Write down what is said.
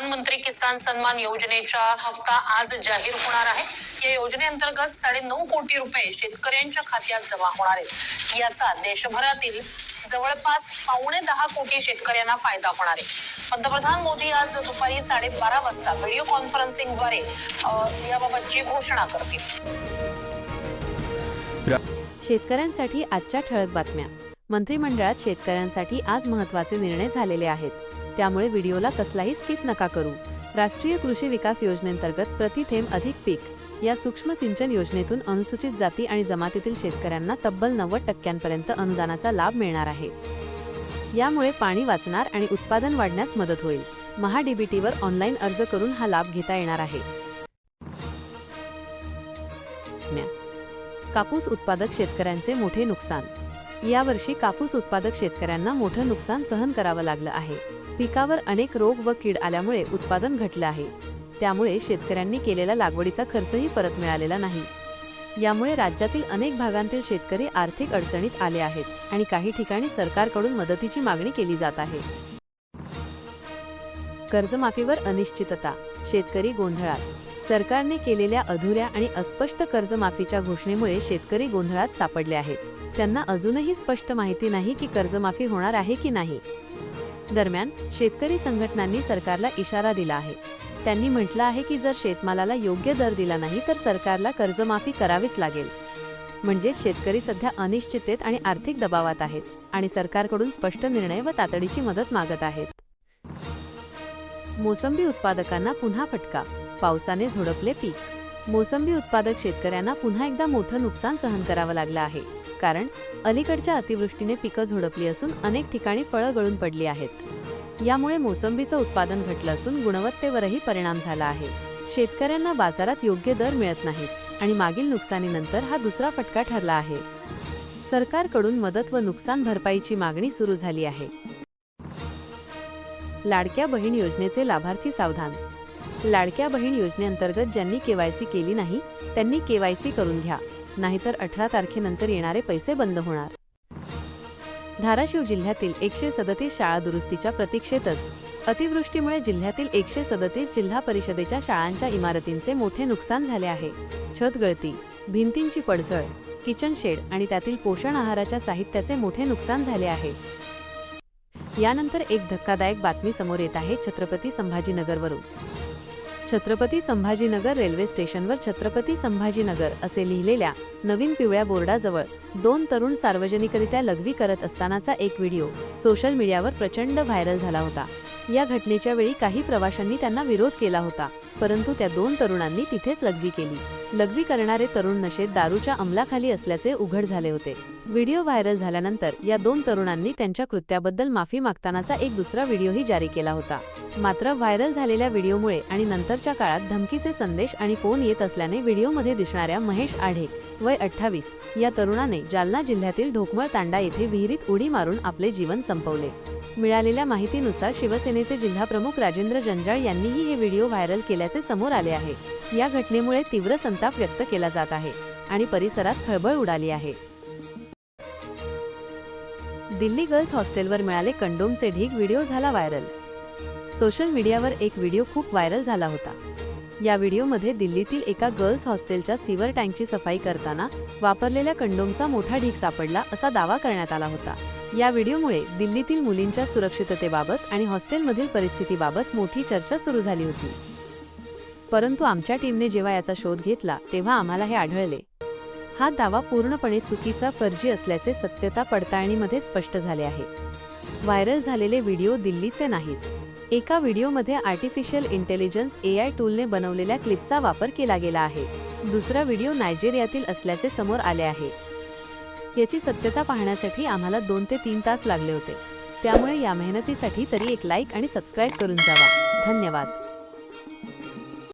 प्रधानमंत्री किसान सन्मान योजनेचा हप्ता आज जाहीर होणार आहे. या योजनेअंतर्गत साडे नऊ कोटी रुपये शेतकऱ्यांच्या खात्यात जमा होणार आहेत. याचा देशभरातील जवळपास पावणे दहा कोटी शेतकऱ्यांना फायदा होणार आहे. पंतप्रधान मोदी आज दुपारी साडेबारा वाजता व्हिडिओ कॉन्फरन्सिंगद्वारे याबाबतची घोषणा करतील. शेतकऱ्यांसाठी आजच्या ठळक बातम्या. मंत्रिमंडळात शेतकऱ्यांसाठी आज महत्त्वाचे निर्णय झालेले आहेत. त्यामुळे व्हिडिओला कसलाही स्किप नका करू. राष्ट्रीय कृषी विकास योजनेंतर्गत प्रति थेंब अधिक पीक. या सूक्ष्म सिंचन योजनेतून अनुसूचित जाती आणि जमातीतील शेतकऱ्यांना तब्बल नव्वद टक्क्यांपर्यंत अनुदानाचा लाभ मिळणार आहे. यामुळे पाणी वाचणार आणि उत्पादन वाढण्यास मदत होईल. महाडीबीटीवर ऑनलाईन अर्ज करून हा लाभ घेता येणार आहे. कापूस उत्पादक शेतकऱ्यांचे मोठे नुकसान. यावर्षी कापूस उत्पादक शेतकऱ्यांना मोठं नुकसान सहन करावं लागलं आहे. पिकावर अनेक रोग व कीड आल्यामुळे उत्पादन घटलं आहे. त्यामुळे शेतकऱ्यांनी केलेला लागवडीचा खर्चही परत मिळालेला नाही. यामुळे राज्यातील अनेक भागांतील शेतकरी आर्थिक अडचणीत आले आहेत आणि काही ठिकाणी सरकारकडून मदतीची मागणी केली जात आहे. कर्जमाफीवर अनिश्चितता. शेतकरी गोंधळात. सरकारने केलेल्या अधुऱ्या आणि अस्पष्ट कर्जमाफीच्या घोषणेमुळे शेतकरी गोंधळात सापडले आहेत. त्यांना अजूनही स्पष्ट माहिती नाही की कर्जमाफी होणार आहे की नाही. दरम्यान शेतकरी संघटनांनी सरकारला इशारा दिला आहे. त्यांनी म्हटलं आहे की जर शेतमालाला योग्य दर दिला नाही तर सरकारला कर्जमाफी करावीच लागेल. म्हणजे शेतकरी सध्या अनिश्चितेत आणि आर्थिक दबावात आहेत आणि सरकारकडून स्पष्ट निर्णय व तातडीची मदत मागत आहेत. मोसंबी उत्पादकांना पुन्हा फटका पावसाने झोडपले पीक. मोसंबी उत्पादक शेतकऱ्यांना पुन्हा एकदा मोठं नुकसान सहन करावं लागलं आहे. कारण अलीकडच्या अतिवृष्टीने पिकं झोडपली असून अनेक ठिकाणी फळं गळून पडली आहेत. यामुळे मोसंबीचं उत्पादन घटलं असून गुणवत्तेवरही परिणाम झाला आहे. शेतकऱ्यांना बाजारात योग्य दर मिळत नाहीत आणि मागील नुकसानीनंतर हा दुसरा फटका ठरला आहे. सरकारकडून मदत व नुकसान भरपाईची मागणी सुरू झाली आहे. लाडक्या बहीण योजनेचे लाभार्थी सावधान लाडक्या बहीण योजनेअंतर्गत ज्यांनी केवायसी केली नाही त्यांनी केवायसी करून घ्या. नाहीतर अठरा तारखेनंतर येणारे पैसे बंद होणार. धाराशिव जिल्ह्यातील एकशे सदतीस शाळा दुरुस्तीच्या प्रतीक्षेतच. अतिवृष्टीमुळे जिल्ह्यातील एकशे सदतीस जिल्हा परिषदेच्या शाळांच्या इमारतींचे मोठे नुकसान झाले आहे. छत गळती भिंतींची पडझड किचन शेड आणि त्यातील पोषण आहाराच्या साहित्याचे मोठे नुकसान झाले आहे. यानंतर एक धक्कादायक बातमी समोर येत आहे छत्रपती संभाजीनगरवरून. छत्रपती संभाजीनगर रेल्वे स्टेशनवर छत्रपती संभाजीनगर असे लिहिलेल्या नवीन पिवळ्या बोर्डाजवळ दोन तरुण सार्वजनिकरित्या लघवी करत असतानाचा एक व्हिडिओ सोशल मीडियावर प्रचंड व्हायरल झाला होता. या घटनेच्या वेळी काही प्रवाशांनी त्यांना विरोध केला होता परंतु त्या दोन तरुणांनी तिथेच लघवी केली. लघवी करणारे तरुण नशेत दारूच्या अंमलाखाली असल्याचे उघड झाले होते. व्हिडिओ व्हायरल झाल्यानंतर या दोन तरुणांनी त्यांच्या कृत्याबद्दल माफी मागतानाचा एक दुसरा व्हिडिओही जारी केला होता. मात्र व्हायरल झालेल्या व्हिडिओमुळे आणि नंतरच्या काळात धमकीचे संदेश आणि फोन येत असल्याने व्हिडिओमध्ये दिसणाऱ्या महेश आढे वय अठ्ठावीस या तरुणाने जालना जिल्ह्यातील ढोकमळ तांडा येथे विहिरीत उडी मारून आपले जीवन संपवले. मिळालेल्या माहितीनुसार शिवसेने शिवसेनेचे जिल्हाप्रमुख राजेंद्र जंजाळ यांनीही हे व्हिडिओ व्हायरल केल्याचे समोर आले आहे. या घटनेमुळे तीव्र संताप व्यक्त केला जात आहे आणि परिसरात खळबळ उडाली आहे. दिल्ली गर्ल्स हॉस्टेलवर मिळाले कंडोमचे ढीग व्हिडिओ झाला व्हायरल. सोशल मीडियावर एक व्हिडिओ खूप व्हायरल झाला होता. या व्हिडिओमध्ये दिल्लीतील एका गर्ल्स हॉस्टेलच्या सिवर टँकची सफाई करताना वापरलेल्या कंडोमचा मोठा ढीग सापडला असा दावा करण्यात आला होता. या व्हिडिओमुळे दिल्लीतील मुलींच्या सुरक्षिततेबाबत आणि हॉस्टेलमधील परिस्थितीबाबत मोठी चर्चा सुरू झाली होती. परंतु आमच्या टीमने जेव्हा याचा शोध घेतला तेव्हा आम्हाला हे आढळले. हा दावा पूर्णपणे चुकीचा फर्जी असल्याचे सत्यता पडताळणीमध्ये स्पष्ट झाले आहे. व्हायरल झालेले व्हिडिओ दिल्लीचे नाहीत. एका व्हिडिओमध्ये आर्टिफिशियल इंटेलिजन्स ए आय टूलने बनवलेल्या क्लिपचा वापर केला गेला आहे. दुसरा व्हिडिओ नायजेरियातील असल्याचे समोर आले आहे. याची सत्यता पाहण्यासाठी आम्हाला दोन ते तीन तास लागले होते. त्यामुळे या मेहनतीसाठी तरी एक लाईक आणि सबस्क्राईब करून जावा. धन्यवाद.